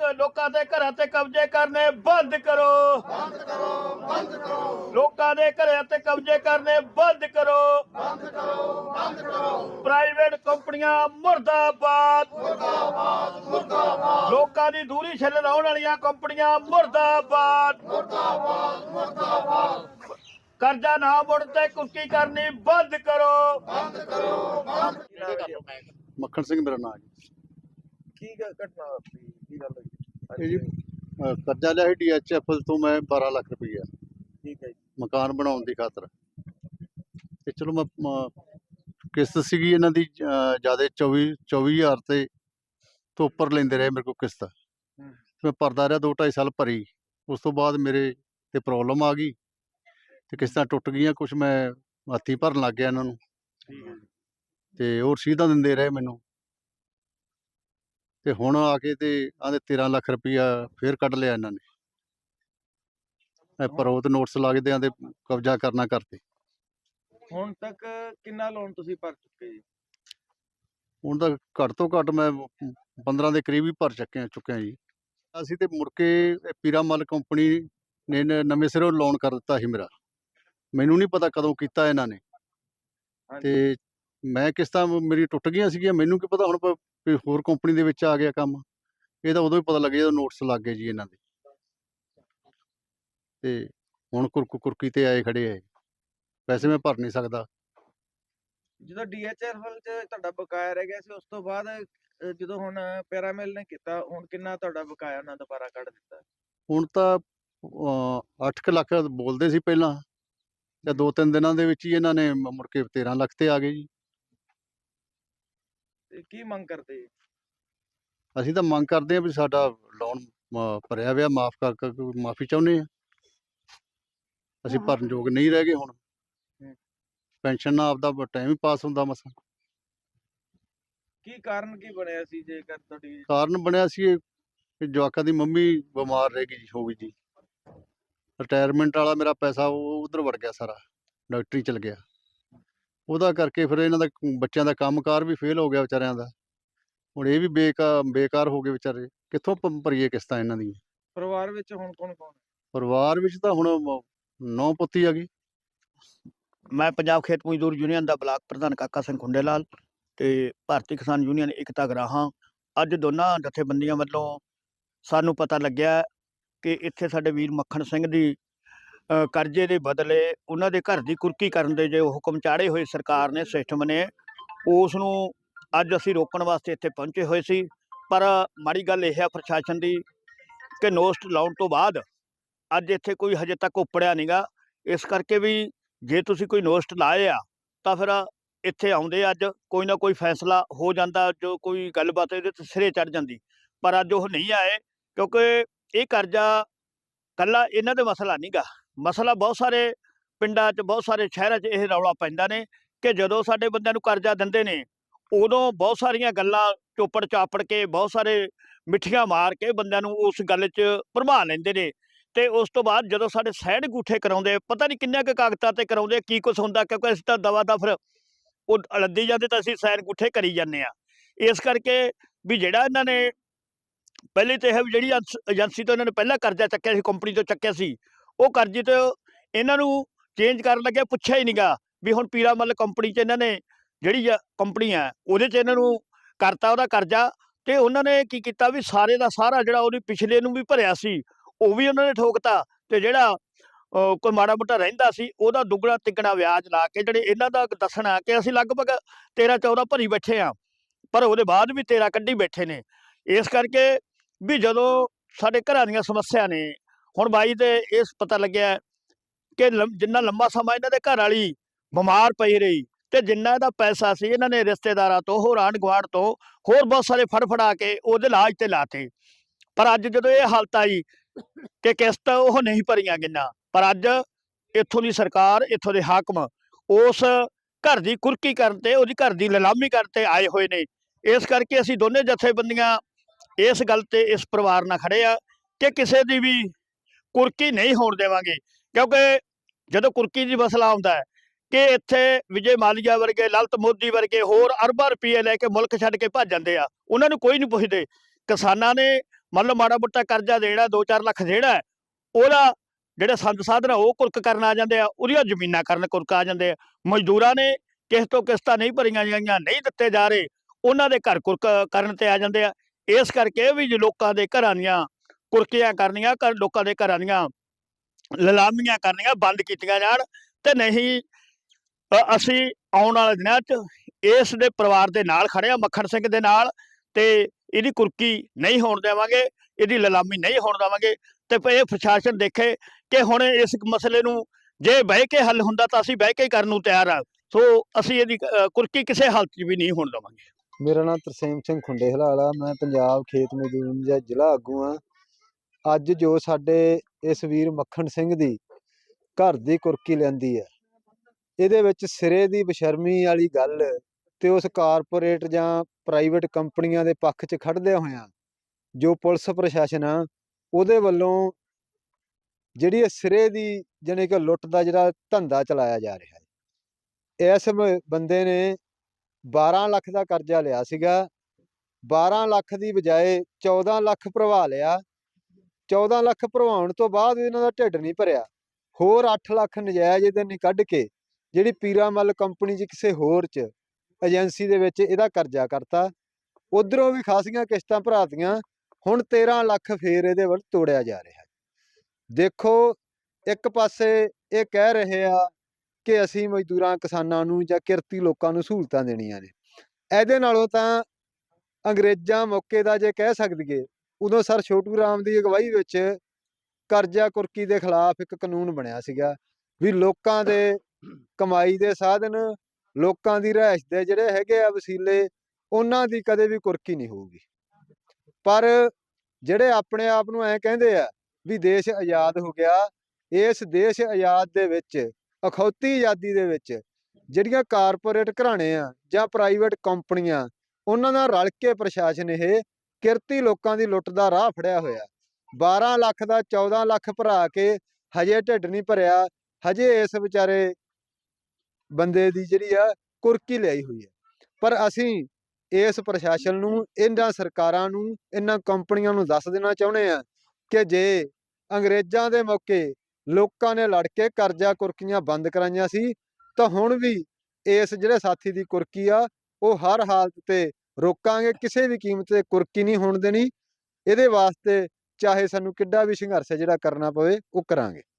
ਲੋਕਾਂ ਦੇ ਘਰਾਂ ਤੇ ਕਬਜ਼ੇ ਕਰਨੇ ਬੰਦ ਕਰੋ। ਬੰਦ ਕਰੋ ਬੰਦ ਕਰੋ। ਲੋਕਾਂ ਦੇ ਘਰਾਂ ਤੇ ਕਬਜ਼ੇ ਕਰਨੇ ਬੰਦ ਕਰੋ। ਬੰਦ ਕਰੋ ਬੰਦ ਕਰੋ। ਪ੍ਰਾਈਵੇਟ ਕੰਪਨੀਆਂ ਮੁਰਦਾਬਾਦ। ਮੁਰਦਾਬਾਦ ਮੁਰਦਾਬਾਦ। ਲੋਕਾਂ ਦੀ ਦੂਰੀ ਛੱਲ ਲਾਉਣ ਵਾਲੀਆਂ ਕੰਪਨੀਆਂ ਮੁਰਦਾਬਾਦ। ਮੁਰਦਾਬਾਦ ਮੁਰਦਾਬਾਦ। ਕਰਜ਼ਾ ਨਾ ਮੁੜ ਤੇ ਕੁਰਕੀ ਕਰਨੀ ਬੰਦ ਕਰੋ। ਮੱਖਣ ਸਿੰਘ ਮੇਰਾ ਨਾਮ ਜੀ। ਕੀ ਘਟਨਾ ਵਾਪਰੀ? ਕੀ ਗੱਲ ਹੋਈ? ਇਹ ਜੀ ਕਰਜ਼ਾ ਲਿਆ ਸੀ ਡੀਐਚਐਫ ਤੋਂ ਮੈਂ 12 ਲੱਖ ਰੁਪਈਆ। ਠੀਕ ਹੈ ਜੀ। ਮਕਾਨ ਬਣਾਉਣ ਦੀ ਖਾਤਰ। ਤੇ ਚਲੋ ਮੈਂ ਮ- ਕਿਸ਼ਤ ਸੀਗੀ ਇਹਨਾਂ ਦੀ ਜ਼ਿਆਦਾ 24 24000 ਤੇ ਤੋਂ ਉੱਪਰ ਲੈਂਦੇ ਰਹੇ ਮੇਰੇ ਕੋਲ ਕਿਸ਼ਤ। ਮੈਂ ਭਰਦਾ ਰਿਹਾ 2 2.5 ਸਾਲ ਭਰੀ। ਉਸ ਤੋਂ ਬਾਅਦ ਮੇਰੇ ਤੇ ਪ੍ਰੋਬਲਮ ਆ ਗਈ ਤੇ ਕਿਸ਼ਤਾਂ ਟੁੱਟ ਗਈਆਂ ਕੁਝ ਮੈਂ ਹੱਥੀਂ ਭਰਨ ਲੱਗ ਗਿਆ ਇਹਨਾਂ ਨੂੰ। ਠੀਕ ਹੈ ਜੀ। ਤੇ ਉਹ ਰਸੀਦਾਂ ਦਿੰਦੇ ਰਹੇ ਮੈਨੂੰ। ਤੇ ਹੁਣ ਆ ਕੇ ਤੇ ਆਂਦੇ 13 ਲੱਖ ਰੁਪਈਆ ਫੇਰ ਕੱਢ ਲਿਆ ਇਹਨਾਂ ਨੇ। ਇਹ ਪਰੋਤ ਨੋਟਸ ਲੱਗਦੇ ਆਂਦੇ ਕਬਜ਼ਾ ਕਰਨਾ ਕਰਤੇ। ਹੁਣ ਤੱਕ ਕਿੰਨਾ ਲੋਨ ਤੁਸੀਂ ਭਰ ਚੁੱਕੇ ਜੀ? ਹੁਣ ਤਾਂ ਘੱਟ ਤੋਂ ਘੱਟ ਮੈਂ 15 ਦੇ ਕਰੀਬ ਹੀ ਭਰ ਚੁੱਕੇ ਚੁੱਕਿਆ ਜੀ। ਅਸੀਂ ਤੇ ਮੁੜ ਕੇ ਪੀਰਾਮਲ ਕੰਪਨੀ ਨੇ ਨਵੇਂ ਸਿਰੋਂ ਲੋਨ ਕਰ ਦਿੱਤਾ ਸੀ ਮੇਰਾ। ਮੈਨੂੰ ਨਹੀਂ ਪਤਾ ਕਦੋਂ ਕੀਤਾ ਇਹਨਾਂ ਨੇ। ਤੇ ਮੈਂ ਕਿਸ਼ਤਾਂ ਮੇਰੀ ਟੁੱਟ ਗਈਆਂ ਸੀਗੀਆਂ ਮੈਨੂੰ ਕੀ ਪਤਾ ਹੁਣ ਕੋਈ ਹੋਰ ਕੰਪਨੀ ਦੇ ਵਿੱਚ ਆ ਗਿਆ ਕੰਮ। ਇਹ ਤਾਂ ਉਦੋਂ ਹੀ ਪਤਾ ਲੱਗਿਆ ਜਦੋਂ ਨੋਟਸ ਲੱਗ ਗਏ ਜੀ ਇਹਨਾਂ ਦੇ। ਤੇ ਹੁਣ ਕੁਰਕੂ ਕੁਰਕੀ ਤੇ ਆਏ ਖੜੇ ਆ ਪੈਸੇ ਮੈਂ ਭਰ ਨਹੀਂ ਸਕਦਾ। ਜਦੋਂ ਡੀਐਚਐਫਐਲ ਚ ਤੁਹਾਡਾ ਬਕਾਇਆ ਰਹਿ ਗਿਆ ਸੀ ਉਸ ਤੋਂ ਬਾਅਦ ਜਦੋਂ ਹੁਣ ਪੈਰਾਮਿਲ ਨੇ ਕੀਤਾ ਹੁਣ ਕਿੰਨਾ ਤੁਹਾਡਾ ਬਕਾਇਆ ਉਹਨਾਂ ਦੁਬਾਰਾ ਕੱਢ ਦਿੱਤਾ? ਹੁਣ ਤਾਂ 8 ਲੱਖ ਬੋਲਦੇ ਸੀ ਪਹਿਲਾਂ। ਜਾਂ ਦੋ ਤਿੰਨ ਦਿਨਾਂ ਦੇ ਵਿੱਚ ਹੀ ਇਹਨਾਂ ਨੇ ਮੁੜ ਕੇ 13 ਲੱਖ ਤੇ ਆ ਗਏ ਜੀ। ਤੇ ਕੀ ਮੰਗ ਕਰਦੇ? ਅਸੀਂ ਤਾਂ ਮੰਗ ਕਰਦੇ ਹਾਂ ਵੀ ਸਾਡਾ ਲੋਨ ਭਰਿਆ ਹੋਇਆ ਮਾਫ ਕਰ ਕਰ ਮਾਫੀ ਚਾਹੁੰਦੇ ਆ ਅਸੀਂ ਭਰਨ ਯੋਗ ਨਹੀਂ ਰਹਿ ਗਏ ਹੁਣ। ਪੈਨਸ਼ਨ ਨਾਲ ਆਪਦਾ ਟਾਈਮ ਹੀ ਪਾਸ ਹੁੰਦਾ ਮਸਾਂ। ਕੀ ਕਾਰਨ ਕੀ ਬਣਿਆ ਸੀ ਜੇਕਰ ਤੁਹਾਡੀ ਕਾਰਨ ਬਣਿਆ ਸੀ ਕਿ ਜਵਾਕਾਂ ਦੀ ਮੰਮੀ ਬਿਮਾਰ ਰਹਿ ਗਈ ਹੋ ਗਈ ਜੀ। ਰਿਟਾਇਰਮੈਂਟ ਵਾਲਾ ਮੇਰਾ ਪੈਸਾ ਉਹ ਉਧਰ ਵੜ ਗਿਆ ਸਾਰਾ। ਡਾਕਟਰੀ ਚਲ ਗਿਆ। ਉਹਦਾ ਕਰਕੇ ਫਿਰ ਇਹਨਾਂ ਦਾ ਬੱਚਿਆਂ ਦਾ ਕੰਮਕਾਰ ਵੀ ਫੇਲ ਹੋ ਗਿਆ ਵਿਚਾਰਿਆਂ ਦਾ। ਹੁਣ ਇਹ ਵੀ ਬੇਕਾਰ ਬੇਕਾਰ ਹੋ ਗਏ ਵਿਚਾਰੇ। ਕਿੱਥੋਂ ਭਰੀਏ ਕਿਸ਼ਤਾਂ ਇਹਨਾਂ ਦੀਆਂ? ਪਰਿਵਾਰ ਵਿੱਚ ਹੁਣ ਕੌਣ ਕੌਣ ਹੈ? ਪਰਿਵਾਰ ਵਿੱਚ ਤਾਂ ਹੁਣ ਨੌ ਪੁੱਤੀ ਆ ਗਈ ਮੈਂ ਪੰਜਾਬ ਖੇਤ ਮਜ਼ਦੂਰ ਯੂਨੀਅਨ ਦਾ ਬਲਾਕ ਪ੍ਰਧਾਨ ਕਾਕਾ ਸਿੰਘ ਖੁੰਡੇਲਾਲ ਤੇ ਭਾਰਤੀ ਕਿਸਾਨ ਯੂਨੀਅਨ ਇਕਤਾ ਗਰਾਹਾਂ। ਅੱਜ ਦੋਨਾਂ ਜਥੇਬੰਦੀਆਂ ਵੱਲੋਂ ਸਾਨੂੰ ਪਤਾ ਲੱਗਿਆ ਕਿ ਇੱਥੇ ਸਾਡੇ ਵੀਰ ਮੱਖਣ ਸਿੰਘ ਦੀ ਕਰਜ਼ੇ ਦੇ ਬਦਲੇ ਉਹਨਾਂ ਦੇ ਘਰ ਦੀ ਕੁਰਕੀ ਕਰਨ ਦੇ ਜੇ ਹੁਕਮ ਚਾੜੇ ਹੋਏ ਸਰਕਾਰ ਨੇ, ਸਿਸਟਮ ਨੇ ਉਸ ਨੂੰ ਅੱਜ ਅਸੀਂ ਰੋਕਣ ਵਾਸਤੇ ਇੱਥੇ ਪਹੁੰਚੇ ਹੋਏ ਸੀ। ਪਰ ਮਾੜੀ ਗੱਲ ਇਹ ਹੈ ਪ੍ਰਸ਼ਾਸਨ ਦੀ ਕਿ ਨੋਸਟ ਲਾਉਣ ਤੋਂ ਬਾਅਦ ਅੱਜ ਇੱਥੇ ਕੋਈ ਹਜੇ ਤੱਕ ਉਪੜਿਆ ਨਹੀਂਗਾ ਇਸ ਕਰਕੇ ਵੀ ਜੇ ਤੁਸੀਂ ਕੋਈ ਨੋਸਟ ਲਾਏ ਆ, ਤਾਂ ਫਿਰ ਇੱਥੇ ਆਉਂਦੇ ਅੱਜ ਕੋਈ ਨਾ ਕੋਈ ਫੈਸਲਾ ਹੋ ਜਾਂਦਾ ਜੋ ਕੋਈ ਗੱਲਬਾਤ ਇਹਦੇ ਤੇ ਸਿਰੇ ਚੜ ਜਾਂਦੀ। ਪਰ ਅੱਜ ਉਹ ਨਹੀਂ ਆਏ ਕਿਉਂਕਿ ਇਹ ਕਰਜ਼ਾ ਕੱਲਾ ਇਹਨਾਂ ਦੇ ਮਸਲਾ ਨਹੀਂਗਾ ਮਸਲਾ ਬਹੁਤ ਸਾਰੇ ਪਿੰਡਾਂ 'ਚ, ਬਹੁਤ ਸਾਰੇ ਸ਼ਹਿਰਾਂ 'ਚ ਇਹ ਰੌਲਾ ਪੈਂਦਾ ਨੇ ਕਿ ਜਦੋਂ ਸਾਡੇ ਬੰਦਿਆਂ ਨੂੰ ਕਰਜ਼ਾ ਦਿੰਦੇ ਨੇ, ਉਦੋਂ ਬਹੁਤ ਸਾਰੀਆਂ ਗੱਲਾਂ ਚੋਪੜ ਚਾਪੜ ਕੇ, ਬਹੁਤ ਸਾਰੇ ਮਿੱਠੀਆਂ ਮਾਰ ਕੇ ਬੰਦਿਆਂ ਨੂੰ ਉਸ ਗੱਲ 'ਚ ਭਰਮਾ ਲੈਂਦੇ ਨੇ ਤੇ ਉਸ ਤੋਂ ਬਾਅਦ ਜਦੋਂ ਸਾਡੇ ਸਾਈਡ ਗੂਠੇ ਕਰਾਉਂਦੇ, ਪਤਾ ਨਹੀਂ ਕਿੰਨੇ ਕੁ ਕਾਗਜ਼ਾਂ ਤੇ ਕਰਾਉਂਦੇ, ਕੀ ਕੁਝ ਹੁੰਦਾ, ਕਿਉਂਕਿ ਅਸੀਂ ਤਾਂ ਦਵਾ ਦਫਰ ਉਹ ਅਲੱਦੀ ਜਾਂਦੇ ਤਾਂ ਅਸੀਂ ਸਾਈਡ ਗੂਠੇ ਕਰੀ ਜਾਂਦੇ ਆ ਇਸ ਕਰਕੇ ਵੀ ਜਿਹੜਾ ਇਹਨਾਂ ਨੇ ਪਹਿਲੇ ਤੇ ਇਹ ਵੀ ਜਿਹੜੀ ਏਜੰਸੀ ਤੋਂ ਇਹਨਾਂ ਨੇ ਪਹਿਲਾਂ ਕਰਜ਼ਾ ਚੱਕਿਆ ਸੀ, ਕੰਪਨੀ ਤੋਂ ਚੱਕਿਆ ਸੀ ਉਹ ਕਰਜ਼ੇ ਤੋਂ ਇਹਨਾਂ ਨੂੰ ਚੇਂਜ ਕਰਨ ਲੱਗਿਆ ਪੁੱਛਿਆ ਹੀ ਨਹੀਂਗਾ ਵੀ ਹੁਣ ਪੀਰਾ ਮੱਲ ਕੰਪਨੀ 'ਚ ਇਹਨਾਂ ਨੇ ਜਿਹੜੀ ਕੰਪਨੀ ਹੈ, ਉਹਦੇ 'ਚ ਇਹਨਾਂ ਨੂੰ ਕਰਤਾ ਉਹਦਾ ਕਰਜ਼ਾ ਤੇ ਉਹਨਾਂ ਨੇ ਕੀ ਕੀਤਾ ਵੀ ਸਾਰੇ ਦਾ ਸਾਰਾ ਜਿਹੜਾ ਉਹਦੀ ਪਿਛਲੇ ਨੂੰ ਵੀ ਭਰਿਆ ਸੀ, ਉਹ ਵੀ ਉਹਨਾਂ ਨੇ ਠੋਕਤਾ ਤੇ ਜਿਹੜਾ ਕੋਈ ਮਾੜਾ ਮੋਟਾ ਰਹਿੰਦਾ ਸੀ, ਉਹਦਾ ਦੁੱਗਣਾ ਤਿੱਗਣਾ ਵਿਆਜ ਲਾ ਕੇ ਜਿਹੜੇ ਇਹਨਾਂ ਦਾ ਦੱਸਣਾ ਕਿ ਅਸੀਂ ਲਗਭਗ 13 14 ਭਰੀ ਬੈਠੇ ਆ ਪਰ ਉਹਦੇ ਬਾਅਦ ਵੀ 13 ਕੱਢੀ ਬੈਠੇ ਨੇ। ਇਸ ਕਰਕੇ ਵੀ ਜਦੋਂ ਸਾਡੇ ਘਰਾਂ ਦੀਆਂ ਸਮੱਸਿਆ ਨੇ ਹੁਣ ਬਾਈ ਤੇ ਇਸ ਪਤਾ ਲੱਗਿਆ ਕਿ ਲੰ- ਜਿੰਨਾ ਲੰਮਾ ਸਮਾਂ ਇਹਨਾਂ ਦੇ ਘਰ ਵਾਲੀ ਬਿਮਾਰ ਪਈ ਰਹੀ ਤੇ ਜਿੰਨਾ ਇਹਦਾ ਪੈਸਾ ਸੀ ਇਹਨਾਂ ਨੇ ਰਿਸ਼ਤੇਦਾਰਾਂ ਤੋਂ, ਹੋਰ ਆਂਢ ਗੁਆਂਢ ਤੋਂ, ਹੋਰ ਬਹੁਤ ਸਾਰੇ ਫੜ ਫੜਾ ਕੇ ਉਹਦੇ ਇਲਾਜ ਤੇ ਲਾਤੇ। ਪਰ ਅੱਜ ਜਦੋਂ ਇਹ ਹਾਲਤ ਆਈ ਕਿ ਕਿਸ਼ਤ ਉਹ ਨਹੀਂ ਭਰੀਆਂ ਗਿੰਨਾ ਪਰ ਅੱਜ ਇੱਥੋਂ ਦੀ ਸਰਕਾਰ, ਇੱਥੋਂ ਦੇ ਹਾਕਮ ਉਸ ਘਰ ਦੀ ਕੁਰਕੀ ਕਰਨ ਤੇ, ਉਹਦੀ ਘਰ ਦੀ ਲਲਾਮੀ ਕਰਨ ਤੇ ਆਏ ਹੋਏ ਨੇ। ਇਸ ਕਰਕੇ ਅਸੀਂ ਦੋਨੇ ਜਥੇਬੰਦੀਆਂ ਇਸ ਗੱਲ ਤੇ ਇਸ ਪਰਿਵਾਰ ਨਾਲ ਖੜੇ ਆ ਕਿ ਕਿਸੇ ਦੀ ਵੀ ਕੁਰਕੀ ਨਹੀਂ ਹੋਣ ਦੇਵਾਂਗੇ। ਕਿਉਂਕਿ ਜਦੋਂ ਕੁਰਕੀ ਦੀ ਮਸਲਾ ਆਉਂਦਾ ਹੈ ਕਿ ਇੱਥੇ ਵਿਜੇ ਮਾਲੀਆ ਵਰਗੇ, ਲਲਤ ਮੋਦੀ ਵਰਗੇ ਹੋਰ ਅਰਬਾਂ ਰੁਪਏ ਲੈ ਕੇ ਮੁਲਕ ਛੱਡ ਕੇ ਭੱਜ ਜਾਂਦੇ ਆ, ਉਹਨਾਂ ਨੂੰ ਕੋਈ ਨਹੀਂ ਪੁੱਛਦੇ। ਕਿਸਾਨਾਂ ਨੇ ਮੰਨ ਲਓ ਮਾੜਾ ਮੋਟਾ ਕਰਜ਼ਾ ਦੇਣਾ 2-4 ਲੱਖ ਦੇਣਾ ਉਹਦਾ ਜਿਹੜਾ ਸੰਦ ਸਾਧਨ ਆ, ਉਹ ਕੁਰਕ ਕਰਨ ਆ ਜਾਂਦੇ ਆ, ਉਹਦੀਆਂ ਜ਼ਮੀਨਾਂ ਕਰਨ ਕੁਰਕ ਆ ਜਾਂਦੇ ਆ। ਮਜ਼ਦੂਰਾਂ ਨੇ ਕਿਸ ਤੋਂ ਕਿਸ਼ਤਾਂ ਨਹੀਂ ਭਰੀਆਂ ਜਾਂਦੀਆਂ ਨਹੀਂ ਦਿੱਤੇ ਜਾ ਰਹੇ, ਉਹਨਾਂ ਦੇ ਘਰ ਕੁਰਕ ਕਰਨ ਤੇ ਆ ਜਾਂਦੇ ਆ। ਇਸ ਕਰਕੇ ਵੀ ਲੋਕਾਂ ਦੇ ਘਰਾਂ ਦੀਆਂ ਕੁਰਕੀਆਂ ਕਰਨੀਆਂ ਕਰ ਲੋਕਾਂ ਦੇ ਘਰਾਂ ਦੀਆਂ ਲਲਾਮੀਆਂ ਕਰਨੀਆਂ, ਬੰਦ ਕੀਤੀਆਂ ਜਾਣ ਤੇ ਨਹੀਂ ਅਸੀਂ ਆਉਣ ਵਾਲੇ ਦਿਨਾਂ 'ਚ ਇਸ ਦੇ ਪਰਿਵਾਰ ਦੇ ਨਾਲ ਖੜੇ ਆ, ਮੱਖਣ ਸਿੰਘ ਦੇ ਨਾਲ ਤੇ ਇਹਦੀ ਕੁਰਕੀ ਨਹੀਂ ਹੋਣ ਦੇਵਾਂਗੇ, ਇਹਦੀ ਲਲਾਮੀ ਨਹੀਂ ਹੋਣ ਦੇਵਾਂਗੇ ਤੇ ਇਹ ਪ੍ਰਸ਼ਾਸਨ ਦੇਖੇ ਕਿ ਹੁਣ ਇਸ ਮਸਲੇ ਨੂੰ ਜੇ ਬਹਿ ਕੇ ਹੱਲ ਹੁੰਦਾ ਤਾਂ ਅਸੀਂ ਬਹਿ ਕੇ ਕਰਨ ਨੂੰ ਤਿਆਰ ਆ। ਸੋ ਅਸੀਂ ਇਹਦੀ ਕੁਰਕੀ ਕਿਸੇ ਹਾਲਤ 'ਚ ਵੀ ਨਹੀਂ ਹੋਣ ਦੇਵਾਂਗੇ। ਮੇਰਾ ਨਾਮ ਤਰਸੇਮ ਸਿੰਘ ਖੁੰਡੇ ਹਲਾਲਾ ਮੈਂ ਪੰਜਾਬ ਖੇਤ ਮਜ਼ਦੂਰ ਦਾ ਜ਼ਿਲ੍ਹਾ ਆਗੂ ਹਾਂ ਅੱਜ ਜੋ ਸਾਡੇ ਇਸ ਵੀਰ ਮੱਖਣ ਸਿੰਘ ਦੀ ਘਰ ਦੀ ਕੁਰਕੀ ਲੈਂਦੀ ਹੈ, ਇਹਦੇ ਵਿੱਚ ਸਿਰੇ ਦੀ ਬਸ਼ਰਮੀ ਵਾਲੀ ਗੱਲ ਤੇ ਉਸ ਕਾਰਪੋਰੇਟ ਜਾਂ ਪ੍ਰਾਈਵੇਟ ਕੰਪਨੀਆਂ ਦੇ ਪੱਖ 'ਚ ਖੜਦੇ ਹੋਇਆਂ ਜੋ ਪੁਲਿਸ ਪ੍ਰਸ਼ਾਸਨ ਆ, ਉਹਦੇ ਵੱਲੋਂ ਜਿਹੜੀ ਇਹ ਸਿਰੇ ਦੀ ਜਾਣੀ ਕਿ ਲੁੱਟ ਦਾ ਜਿਹੜਾ ਧੰਦਾ ਚਲਾਇਆ ਜਾ ਰਿਹਾ ਹੈ, ਇਸ ਬੰਦੇ ਨੇ 12 ਲੱਖ ਦਾ ਕਰਜ਼ਾ ਲਿਆ ਸੀਗਾ 12 ਲੱਖ ਦੀ ਬਜਾਏ 14 ਲੱਖ ਭਰਵਾ ਲਿਆ 14 ਲੱਖ ਭਰਵਾਉਣ ਤੋਂ ਬਾਅਦ ਇਹਨਾਂ ਦਾ ਢਿੱਡ ਨਹੀਂ ਭਰਿਆ। ਹੋਰ 8 ਲੱਖ ਨਜਾਇਜ਼ ਇਹਦੇ ਨਹੀਂ ਕੱਢ ਕੇ ਜਿਹੜੀ ਪੀਰਾਮਲ ਕੰਪਨੀ 'ਚ ਕਿਸੇ ਹੋਰ 'ਚ ਏਜੰਸੀ ਦੇ ਵਿੱਚ ਇਹਦਾ ਕਰਜ਼ਾ ਕਰਤਾ। ਉਧਰੋਂ ਵੀ ਖਾਸੀਆਂ ਕਿਸ਼ਤਾਂ ਭਰਾਤੀਆਂ, ਹੁਣ 13 ਲੱਖ ਫੇਰ ਇਹਦੇ ਵੱਲ ਤੋੜਿਆ ਜਾ ਰਿਹਾ। ਦੇਖੋ, ਇੱਕ ਪਾਸੇ ਇਹ ਕਹਿ ਰਹੇ ਆ ਕਿ ਅਸੀਂ ਮਜ਼ਦੂਰਾਂ ਕਿਸਾਨਾਂ ਨੂੰ ਜਾਂ ਕਿਰਤੀ ਲੋਕਾਂ ਨੂੰ ਸਹੂਲਤਾਂ ਦੇਣੀਆਂ ਨੇ। ਇਹਦੇ ਨਾਲੋਂ ਤਾਂ ਅੰਗਰੇਜ਼ਾਂ ਮੌਕੇ ਦਾ ਜੇ ਕਹਿ ਸਕਦੀਏ ਉਦੋਂ ਸਰ ਛੋਟੂ ਰਾਮ ਦੀ ਅਗਵਾਈ ਵਿੱਚ ਕਰਜ਼ਾ ਕੁਰਕੀ ਦੇ ਖਿਲਾਫ ਇੱਕ ਕਾਨੂੰਨ ਬਣਿਆ ਸੀਗਾ ਵੀ ਲੋਕਾਂ ਦੇ ਕਮਾਈ ਦੇ ਸਾਧਨ ਲੋਕਾਂ ਦੀ ਰਿਹਾਇਸ਼ ਦੇ ਜਿਹੜੇ ਹੈਗੇ ਆ ਵਸੀਲੇ, ਉਹਨਾਂ ਦੀ ਕਦੇ ਵੀ ਕੁਰਕੀ ਨਹੀਂ ਹੋਊਗੀ। ਪਰ ਜਿਹੜੇ ਆਪਣੇ ਆਪ ਨੂੰ ਐ ਕਹਿੰਦੇ ਆ ਵੀ ਦੇਸ਼ ਆਜ਼ਾਦ ਹੋ ਗਿਆ, ਇਸ ਦੇਸ਼ ਆਜ਼ਾਦ ਦੇ ਵਿੱਚ, ਅਖੌਤੀ ਆਜ਼ਾਦੀ ਦੇ ਵਿੱਚ ਜਿਹੜੀਆਂ ਕਾਰਪੋਰੇਟ ਘਰਾਣੇ ਆ ਜਾਂ ਪ੍ਰਾਈਵੇਟ ਕੰਪਨੀਆਂ, ਉਹਨਾਂ ਨਾਲ ਰਲ ਕੇ ਪ੍ਰਸ਼ਾਸਨ ਇਹ ਕਿਰਤੀ ਲੋਕਾਂ ਦੀ ਲੁੱਟ ਦਾ ਰਾਹ ਫੜਿਆ ਹੋਇਆ। 12 ਲੱਖ ਦਾ 14 ਲੱਖ ਭਰਾ ਕੇ ਹਜੇ ਢਿੱਡ ਨਹੀਂ ਭਰਿਆ, ਹਜੇ ਇਸ ਵਿਚਾਰੇ ਬੰਦੇ ਦੀ ਜਿਹੜੀ ਆ, ਕੁਰਕੀ ਲਈ ਹੋਈ ਹੈ। ਪਰ ਅਸੀਂ ਇਸ ਪ੍ਰਸ਼ਾਸਨ ਨੂੰ, ਇਹਨਾਂ ਸਰਕਾਰਾਂ ਨੂੰ, ਇਹਨਾਂ ਕੰਪਨੀਆਂ ਨੂੰ ਦੱਸ ਦੇਣਾ ਚਾਹੁੰਦੇ ਆ ਕਿ ਜੇ ਅੰਗਰੇਜ਼ਾਂ ਦੇ ਮੌਕੇ ਲੋਕਾਂ ਨੇ ਲੜ ਕੇ ਕਰਜ਼ਾ ਕੁਰਕੀਆਂ ਬੰਦ ਕਰਾਈਆਂ ਸੀ, ਤਾਂ ਹੁਣ ਵੀ ਇਸ ਜਿਹੜੇ ਸਾਥੀ ਦੀ ਕੁਰਕੀ ਆ, ਉਹ ਹਰ ਹਾਲਤ ਤੇ ਰੋਕਾਂਗੇ ਕਿਸੇ ਵੀ ਕੀਮਤ ਤੇ, ਕੁਰਕੀ ਨਹੀਂ ਹੋਣ ਦੇਣੀ। ਇਹਦੇ ਵਾਸਤੇ ਚਾਹੇ ਸਾਨੂੰ ਕਿੱਡਾ ਵੀ ਸੰਘਰਸ਼ ਜਿਹੜਾ ਕਰਨਾ ਪਵੇ, ਉਹ ਕਰਾਂਗੇ।